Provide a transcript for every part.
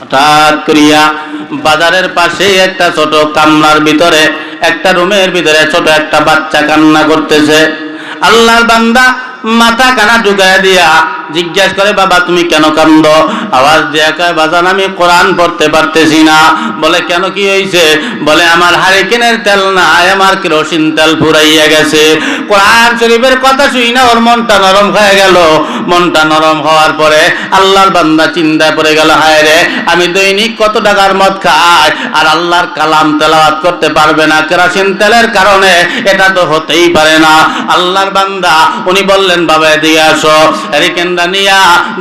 হঠাৎ করিয়া বাজারের পাশে একটা ছোট কামলার ভিতরে, একটা রুমের ভিতরে ছোট একটা বাচ্চা কান্না করতেছে। আল্লাহর বান্দা মাথা কানা ঢুকায় দিয়া জিজ্ঞাসা করে, বাবা, তুমি কেন কান্দ? আওয়াজ দিয়া কয় বাজান, আমি কোরআন পড়তে পারতেছি না। বলে, কেন কি হয়েছে বলে, আমার হারিকেনের তেল নাই, আমার কেরোসিন তেল ফুরাইয়া গেছে। কোরআন শরীফের কথা শুই না, ওর মনটা নরম হয়ে গেল। মনটা নরম হওয়ার পরে আল্লাহর বান্দা চিন্তায় পড়ে গেল, হায় রে, আমি দৈনিক কত টাকার মদ খাই, আর আল্লাহর কালাম তেলাওয়াত করতে পারবে না কেরোসিন তেলের কারণে? এটা তো হতেই পারে না। আল্লাহর বান্দা, উনি বললেন, বাবা, এদিকে আসো।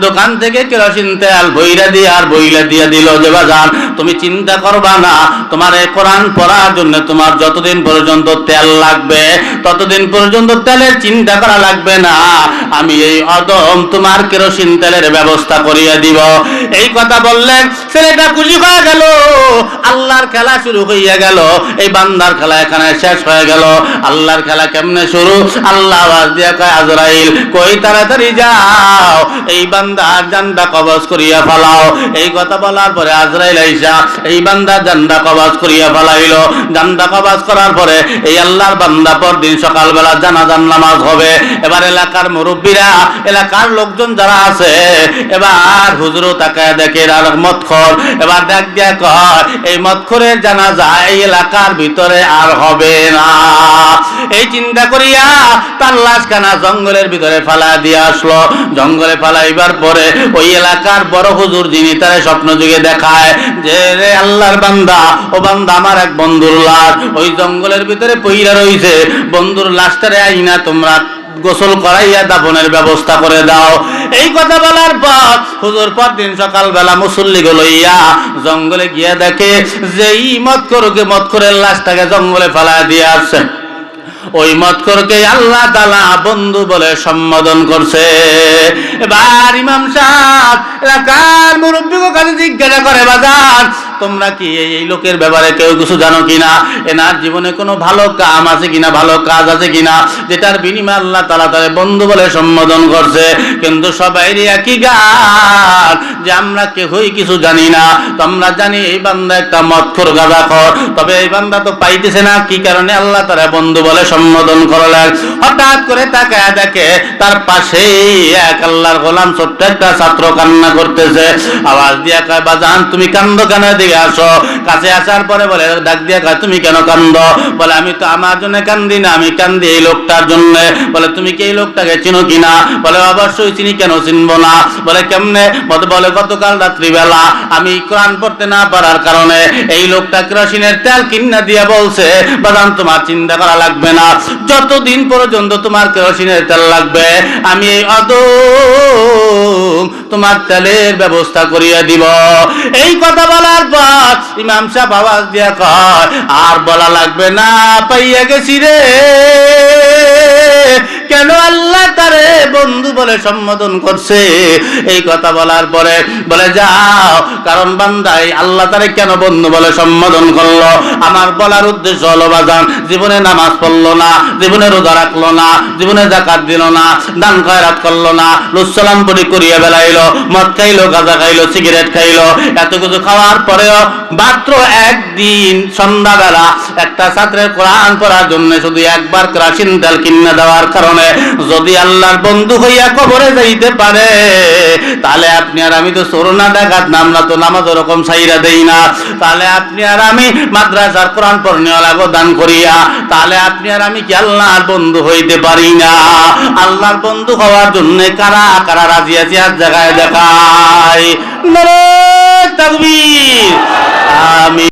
দোকান থেকে কেরোসিন তেল বইরা দিয়ে আর বইলা দিয়ে দিল যে বাজান তুমি চিন্তা করবা না, তোমার এই কোরআন পড়ার জন্য তোমার যতদিন পর্যন্ত তেল লাগবে, ততদিন পর্যন্ত তেলের চিন্তা করা লাগবে না। আমি এই অদম তোমার কেরোসিন তেলের ব্যবস্থা করিয়ে দিব। এই কথা বললেন, ছেলেটা খুশি হয়ে গেল। আল্লাহর খেলা শুরু হইয়া গেল। এই বান্দার খেলা এখানে শেষ হয়ে গেল। আল্লাহর খেলা কেমনে শুরু? আল্লাহ দিয়া কয়, আজরাইল, কই তাড়াতাড়ি যাও এই বান্দার জানটা কবজ করিয়া ফেলাও। এই কথা বলার পরে আজরাইল আইসা, এই বান্দার জানটা কবজ করিয়া ফেলাইল। জানটা কবজ করার পরে এই আল্লাহর বান্দা পরদিন সকালবেলা জানাজান নামাজ হবে। এবার এলাকার মুরব্বীরা, এলাকার লোকজন যারা আছে, এবার হুজুরও তাকায় দেখে আর মৎখর এবার দেখ দেখ, কয়, এই মৎখরের জানাজা এই এলাকার ভিতরে আর হবে না। চিন্তা করিয়া তার লাশখানা জঙ্গলের ভিতরে ফালা দিয়ে আসলো। জঙ্গলে ফালাইবার পরে ওই এলাকার বড় হুজুর যিনি তার স্বপ্ন যুগে দেখায় যে, রে আল্লাহর বান্দা, ও বান্দা আমার এক বন্ধুর লাশ। ওই জঙ্গলের ভিতরে পইরা রইছে। বন্ধুর লাশটারে আইনা তোমরা গোসল করাইয়া দাফনের ব্যবস্থা করে দাও। এই কথা বলার পর হুজুর পরদিন সকালবেলা মুসল্লি লইয়া জঙ্গলে গিয়া দেখে যে, ই মত করুকে মত করে লাশটাকে জঙ্গলে ফেলা দিয়ে আসছে। ওই মতকরকে আল্লাহ তালা বন্ধু বলে সম্বোধন করছে। এবার ইমাম সাহেব এলাকার মুরব্বী কাছে জিজ্ঞাসা করে, বাজার তোমরা কি এই লোকের ব্যাপারে কেউ কিছু জানো কিনা? এনার জীবনে কোনো ভালো কাম আছে কিনা, ভালো কাজ আছে কিনা? যেটার বিনিময়ে আল্লাহ তালা তাদের বন্ধু বলে সম্বোধন করছে। কিন্তু সবাইরই একই গান, যে আমরা কেহই কিছু জানি না। তোমরা জানি এই বান্দা একটা মৎখর গাদা খর তবে এই বান্দা তো পাইতেছে না, কি কারণে আল্লাহ তারা বন্ধু বলে সম্বোধন করলেন। হঠাৎ করে তাকায় দেখে তার পাশেই এক আল্লাহর গোলাম ছোট্ট একটা ছাত্র কান্না করতেছে। আওয়াজ দিয়া বাজান, তুমি কান্দ কেন দিকে আসো। কাছে আসার পরে বলে, ডাক দিয়া তুমি কেন কান্দ? বলে, আমি তো আমার জন্য কান্দি না, আমি কান্দি এই লোকটার জন্য। বলে, তুমি কি এই লোকটাকে চিনো কিনা বলে, অবশ্যই চিনি, কেন চিনবো না? বলে, কেমনে? বলে, গতকাল রাত্রিবেলা আমি কোরআন পড়তে না পারার কারণে এই লোকটা কেরোসিনের তেল কিনা দিয়ে বলছে, বাদাম তোমার চিন্তা করা লাগবে না। যতদিন পর্যন্ত তোমার কেরোসিনের তেল লাগবে, আমি এই অদম তোমার তেলের ব্যবস্থা করিয়া দিব। এই কথা বলার পর ইমাম সাহেব আওয়াজ দিয়া কর আর বলা লাগবে না পাইয়া গেছি রে। কেন আল্লাহ তারে বন্ধু বলে সম্বোধন করছে? এই কথা বলার পরে বলে, যাও, কারণ বান্দাই আল্লাহ তারে কেন বন্ধু বলে সম্বোধন করল? আমার বলার উদ্দেশ্য হলো বাজান, জীবনে নামাজ পড়ল না, জীবনে রোজা রাখল না, জীবনে জাকাত দিল না, দান খয়রাত করল না লুসালাম পরি করিয়া বেলাইলো মদ খাইলো, গাঁজা খাইলো, সিগারেট খাইলো, এত কিছু খাওয়ার পরেও মাত্র একদিন সন্ধ্যাবেলা একটা ছাত্রের কোরআন পড়ার জন্য শুধু একবার ক্রাসিন তেল কিনে দেওয়ার কারণে যদি আল্লাহর বন্ধু হইয়া কবরে যাইতে পারে, তাহলে আপনি আর আমি তো সরোনা ডাকাত না তো নামাজ ওরকম সাইরা দেই না। তাহলে আপনি আর আমি মাদ্রাসার কোরআন পড়নেওয়ালাগো দান করিয়া, তাহলে আপনি আর আমি কি আল্লাহর বন্ধু হইতে পারি না? আল্লাহর বন্ধু হওয়ার জন্য কারা কারা রাজি আছি আর জায়গায় দেখায়? তাকবীর। আমি